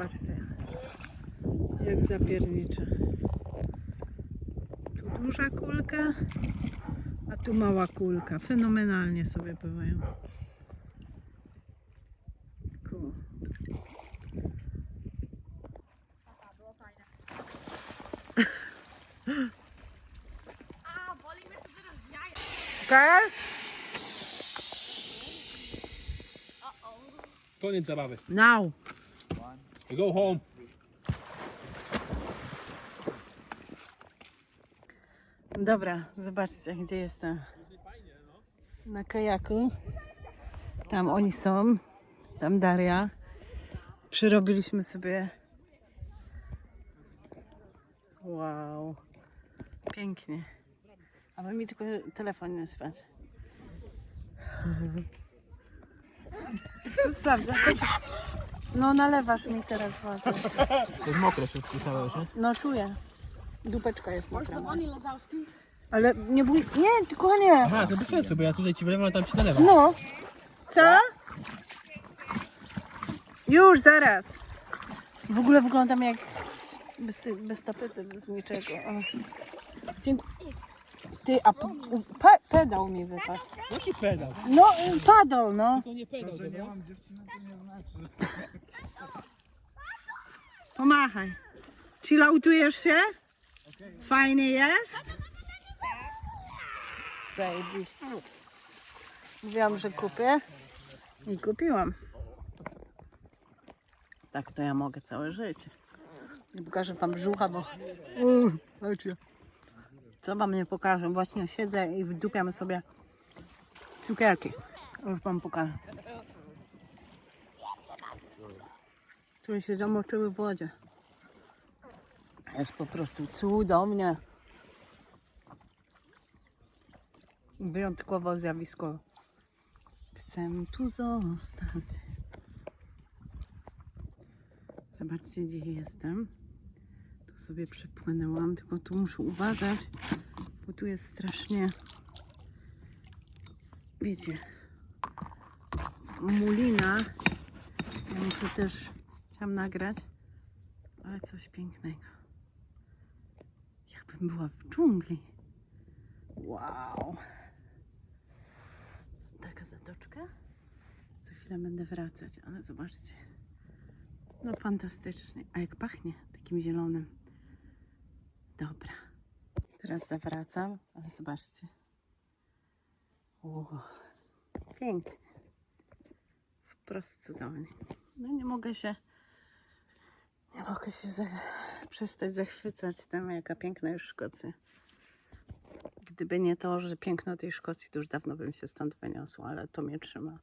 Zobaczcie, jak zapiernicze. Tu duża kulka, a tu mała kulka. Fenomenalnie sobie pływają. Cool. A, boli mnie to teraz jaja. Koniec zabawy. Now. We go home. Dobra, zobaczcie, gdzie jestem. Na kajaku. Tam oni są. Tam Daria. Przyrobiliśmy sobie. Wow. Pięknie. A wy mi tylko telefon nie spać. Co sprawdzę? No nalewasz mi teraz wodę. To jest mokre wszystko całe już, nie? No czuję. Dupeczka jest mokra. Oni Lazowski. Ale nie bój... Nie, tylko nie. Aha, to bez sensu, bo ja tutaj ci wlewam, a tam ci nalewam. No. Co? Już, zaraz. W ogóle wyglądam jak bez, ty, bez tapety, bez niczego. O. Dziękuję. Ty, a p- pe, pedał mi wypadł. Jaki pedał? No, y, padał, no. To nie pedał, dobra? Pomachaj. Chilloutujesz się? Fajnie jest? Zajebiście. Mówiłam, że kupię i kupiłam. Tak to ja mogę całe życie. Nie pokażę wam brzucha, bo... Uuu. Co wam nie pokażę? Właśnie siedzę i wdupiam sobie cukierki. Już wam pokażę. Które się zamoczyły w wodzie. Jest po prostu cudownie. Wyjątkowo zjawiskowo. Chcę tu zostać. Zobaczcie, gdzie jestem. Tu sobie przepłynęłam, tylko tu muszę uważać, bo tu jest strasznie, wiecie, mulina. Ja muszę też Chciałam nagrać, ale coś pięknego. Jakbym była w dżungli. Wow. Taka zatoczka. Za chwilę będę wracać, ale zobaczcie. No fantastycznie. A jak pachnie takim zielonym. Dobra. Teraz zawracam, ale zobaczcie. Wow. Pięknie. Wprost cudownie. No nie mogę się nie mogę się za, przestać zachwycać tym, jaka piękna jest Szkocja. Gdyby nie to, że piękno tej Szkocji, to już dawno bym się stąd wyniosła, ale to mnie trzyma.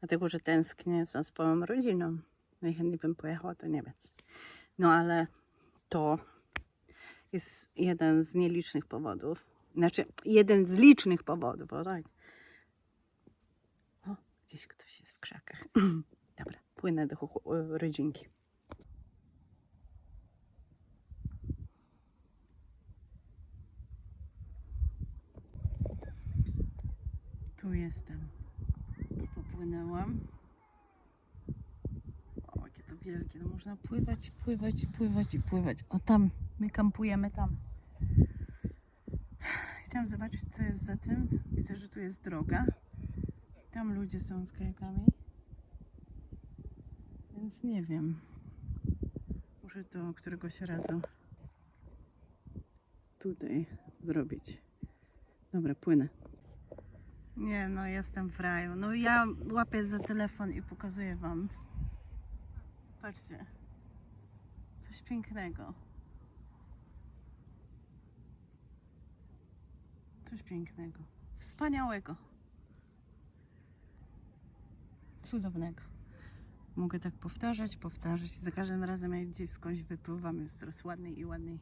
Dlatego, że tęsknię za swoją rodziną. Najchętniej bym pojechała do Niemiec. No ale to jest jeden z nielicznych powodów. Znaczy, jeden z licznych powodów, tak. O, gdzieś ktoś jest w krzakach. Dobra, płynę do rodzinki. Tu jestem. Popłynęłam. O, jakie to wielkie. No można pływać, pływać, pływać i pływać. O tam, my kampujemy tam. Chciałam zobaczyć, co jest za tym. Widzę, że tu jest droga. Tam ludzie są z kajakami. Więc nie wiem. Muszę to któregoś razu tutaj zrobić. Dobra, płynę. Nie, no jestem w raju. No ja łapię za telefon i pokazuję wam. Patrzcie. Coś pięknego. Coś pięknego. Wspaniałego. Cudownego. Mogę tak powtarzać, powtarzać. Za każdym razem jak gdzieś skądś wypływam jest coraz ładniej i ładniej.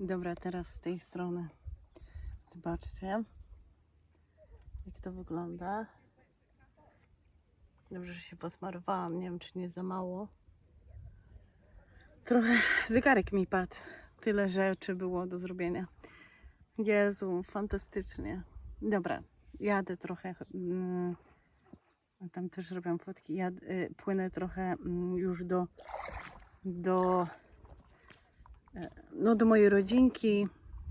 Dobra, teraz z tej strony. Zobaczcie, jak to wygląda. Dobrze, że się posmarowałam. Nie wiem, czy nie za mało. Trochę zegarek mi padł. Tyle rzeczy było do zrobienia. Jezu, fantastycznie. Dobra, jadę trochę mm, Tam też robią fotki. Ja y, płynę trochę mm, już do, do, e, no, do mojej rodzinki.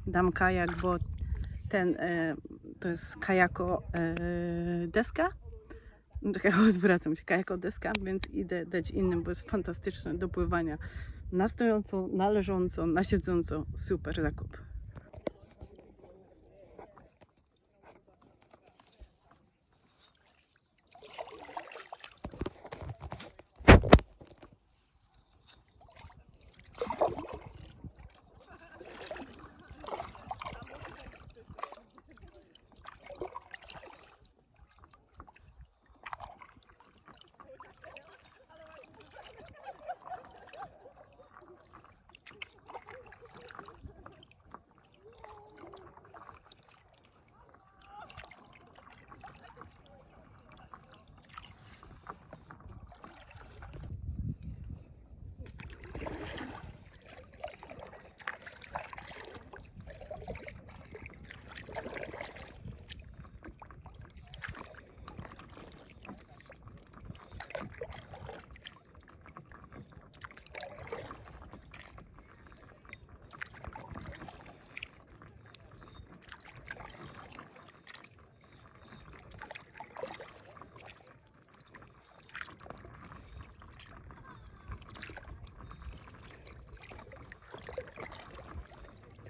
Dam kajak, bo ten e, to jest kajako e, deska. No, tak jak zwracam się, kajako deska, więc idę dać innym, bo jest fantastyczne do pływania. Na stojąco, na leżąco, na siedząco. Super zakup.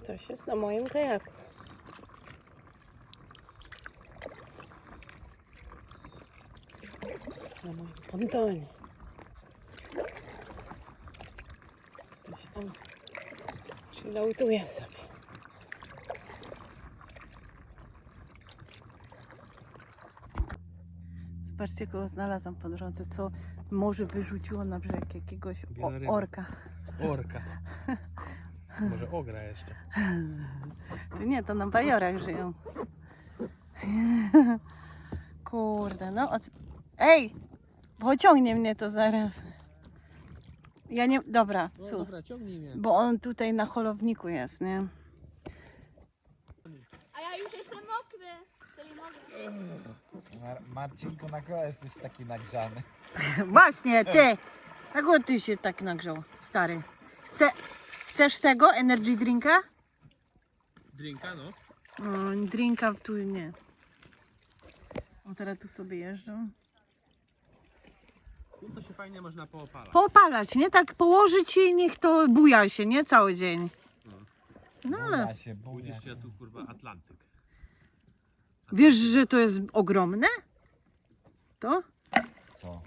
Ktoś jest na moim kajaku. Na moim pontonie. Ktoś tam chilloutuje sobie. Zobaczcie, kogo znalazłam po drodze, co może wyrzuciło na brzeg jakiegoś o- orka. Orka. Może ogra jeszcze. To nie, to na bajorach żyją. Kurde, no od... Ej! Pociągnie mnie to zaraz. Ja nie... Dobra, No słuchaj. dobra, ciągnij mnie. Bo on tutaj na holowniku jest, nie? A ja już jestem mokry, czyli mogę. Mar Marcinku, na kogo jesteś taki nagrzany? Właśnie, ty! Dlaczego ty się tak nagrzał, stary? Chce... Chcesz tego, energy drinka? Drinka, no. O, drinka tu nie. O, teraz tu sobie jeżdżą. Tu to się fajnie można poopalać. Popalać, nie? Tak położyć i niech to buja się, nie? Cały dzień. No ale Buja się, buja Budzisz się. się tu kurwa Atlantyk. wiesz, że to jest ogromne? To? Co?